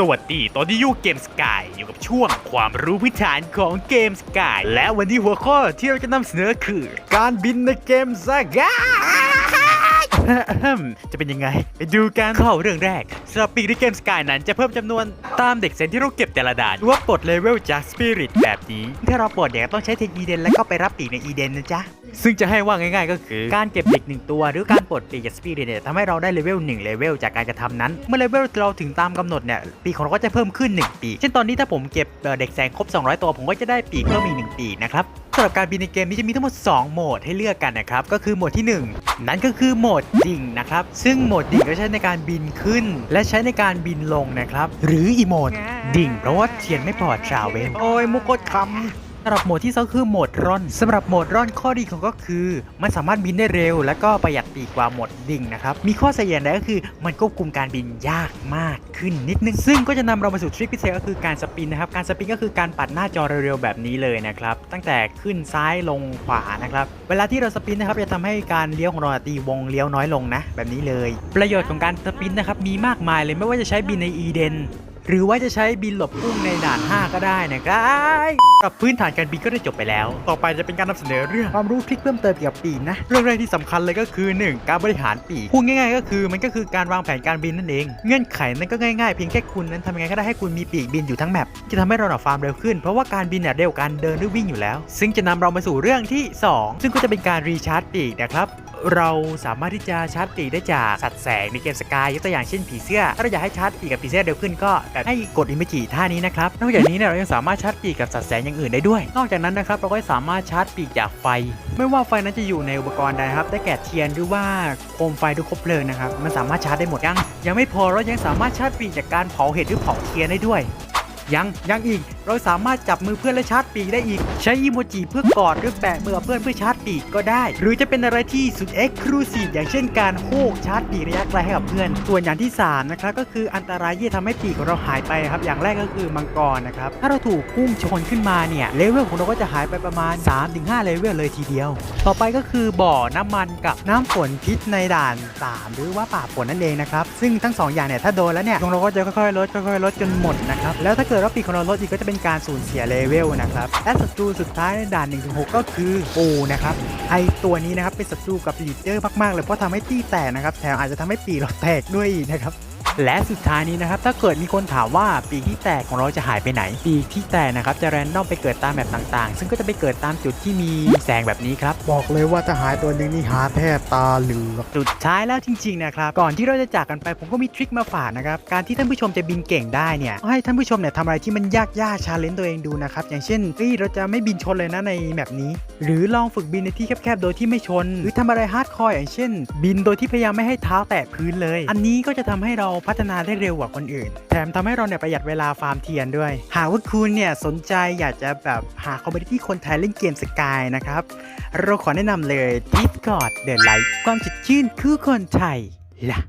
สวัสดี ตอนนี้ยูเกมสกายอยู่กับช่วงความรู้พื้นฐานของเกมสกายและวันนี้หัวข้อที่เราจะนำเสนอคือ การบินในเกมสกาย จะเป็นยังไง ไปดูกันเข้าเรื่องแรกสำหรับปีกในเกมสกายนั้นจะเพิ่มจำนวนตามเด็กเซนที่เราเก็บแต่ละด่านหรือว่าปลดเลเวลจากสปิริตแบบนี้ถ้าเราปลดเนี่ยต้องใช้เทคอีเดนแล้วก็ไปรับปีกในอีเดนนะจ๊ะซึ่งจะให้ว่าง่าย ๆ ก็คือ การเก็บเด็กหนึ่งตัว หรือการปลดปีกจากสปิริตเนี่ยทำให้เราได้เลเวล1เลเวลจากการกระทำนั้น เมื่อเลเวลเราถึงตามกำหนดเนี่ยปีกของเราก็จะเพิ่มขึ้น 1 ปี เช่นตอนนี้ถ้าผมเก็บเด็กแสงครบ 200 ตัว ผมก็จะได้ปีกเพิ่มอีก1ปีนะครับ สำหรับการบินในเกมนี้จะมีทั้งหมด 2 โหมดให้เลือกกันนะครับ ก็คือโหมดที่ 1 นั่นก็คือโหมดดิ่งนะครับ ซึ่งโหมดดิ่งก็ใช้ในการบินขึ้น และใช้ในการบินลงนะครับ หรืออีโหมดดิ่งเพราะว่าเทียนไม่พอทราเวลโอ้ยมุกดคำ สำหรับโหมดที่สองคือโหมดร่อนสำหรับโหมดร่อนข้อดีของก็คือ มันสามารถบินได้เร็ว และก็ประหยัดปีกกว่าโหมดดิ่งนะครับมีข้อเสียอย่างใดก็คือมันควบคุมการบินยากมากขึ้นนิดนึง ซึ่งก็จะนำเรามาสู่ทริคพิเศษก็คือการสปินนะครับการสปินก็คือการปัดหน้าจอเร็วๆแบบนี้เลยนะครับตั้งแต่ขึ้นซ้ายลงขวานะครับเวลาที่เราสปินนะครับจะทำให้การเลี้ยวของเราตีวงเลี้ยวน้อยลงนะ แบบนี้เลย ประโยชน์ของการสปินนะครับมีมากมายเลยไม่ว่าจะใช้บินในอีเดน หรือว่าจะใช้บินหลบพุ่งในด่าน 5 ก็ได้นะครับกับพื้นฐานการบินก็ได้จบไปแล้ว ต่อไปจะเป็นการนำเสนอเรื่องความรู้ทริคเพิ่มเติมเกี่ยวกับปีกนะ เรื่องแรกที่สำคัญเลยก็คือ 1. การบริหารปีกพูดง่ายๆ ก็คือมันก็คือการวางแผนการบินนั่นเอง เงื่อนไขนั้นก็ง่ายๆ เพียงแค่คุณนั้นทำยังไงก็ได้ให้คุณมีปีกบินอยู่ทั้งแมปจะทำให้เราหนาฟาร์มเร็วขึ้น เพราะว่าการบินเนี่ยเร็วกว่าการเดินหรือวิ่งอยู่แล้ว ซึ่งจะนำเรามาสู่เรื่องที่ 2 ซึ่งก็จะเป็นการรีชาร์จปีกนะครับ เราสามารถที่จะชาร์จปีกได้จากสัตว์แสงในเกมสกายยกตัวอย่างเช่นผีเสื้อ ถ้าเราอยากให้ชาร์จปีกกับผีเสื้อเร็วขึ้นก็แบบให้กดอิมเมจิท่านี้นะครับ นอกจากนี้เนี่ยเรายังสามารถชาร์จปีกกับสัตว์แสงอย่างอื่นได้ด้วย นอกจากนั้นนะครับเราก็สามารถชาร์จปีกจากไฟ ไม่ว่าไฟนั้นจะอยู่ในอุปกรณ์ใดครับ ได้แก่เทียนหรือว่าโคมไฟหรือคบเพลิงนะครับ มันสามารถชาร์จได้หมดยัง ยังไม่พอเรายังสามารถชาร์จปีกจากการเผาเห็ดหรือเผาเทียนได้ด้วยยังยังอีก เราสามารถจับมือเพื่อนและชาร์จปีกได้อีก ใช้อีโมจิเพื่อกอดหรือแบะมือกับเพื่อนเพื่อชาร์จปีกก็ได้ หรือจะเป็นอะไรที่สุดเอ็กซ์คลูซีฟอย่างเช่นการโฮกชาร์จปีกระยะไกลให้กับเพื่อน ส่วนอย่างที่3นะครับก็คืออันตรายที่จะทำให้ปีกของเราหายไปครับอย่างแรกก็คือมังกรนะครับถ้าเราถูกพุ่งชนขึ้นมาเนี่ยเลเวลของเราก็จะหายไปประมาณ 3-5เลเวลเลยทีเดียว ต่อไปก็คือบ่อน้ำมันกับน้ำฝนพิษในด่าน 3 หรือว่าป่าฝนนั่นเองนะครับซึ่งทั้งสองอย่างเนี่ยถ้าโดนแล้วเนี่ยของเราก็จะค่อยๆลดค่อยๆลดจนหมดนะครับแล้วถ้าเกิดว่าปีกของเราลดอีกก็จะเป็นการสูญเสียเลเวลนะครับ และศัตรูสุดท้ายในด่าน1-6ก็คือปูนะครับไอตัวนี้นะครับเป็นศัตรูกับลีดเดอร์มากๆเลยเพราะทำให้ตี้แตกนะครับแถมอาจจะทำให้ปีเราแตกด้วยนะครับ และสุดท้ายนี้นะครับถ้าเกิดมีคนถามว่าปีกที่แตกของเราจะหายไปไหน ปีกที่แตกนะครับจะแรนดอมไปเกิดตามแบบต่างๆ ซึ่งก็จะไปเกิดตามจุดที่มีแสงแบบนี้ครับบอกเลยว่าถ้าหายตัวหนึงนี่หาแทบตาเหลือกสุดท้ายแล้วจริงๆนะครับก่อนที่เราจะจากกันไปผมก็มีทริคมาฝากนะครับการที่ท่านผู้ชมจะบินเก่งได้เนี่ยก็ให้ท่านผู้ชมเนี่ยทำอะไรที่มันยากๆชาเลนจ์ตัวเองดูนะครับอย่างเช่นเฮ้ยเราจะไม่บินชนเลยนะในแบบนี้ หรือลองฝึกบินในที่แคบๆโดยที่ไม่ชน หรือทำอะไรฮาร์ดคอร์อย่างเช่น บินโดยที่พยายามไม่ให้เท้าแตะพื้นเลย อันนี้ก็จะทำให้เราพัฒนาได้เร็วกว่าคนอื่น แถมทำให้เราเนี่ยประหยัดเวลาฟาร์มเทียนด้วย หากว่าคุณเนี่ยสนใจอยากจะแบบหาคอมมูนิตี้คนไทยเล่นเกมสกายนะครับ เราขอแนะนำเลย Discord The Light ความสดชื่นคือคนไทยล่ะ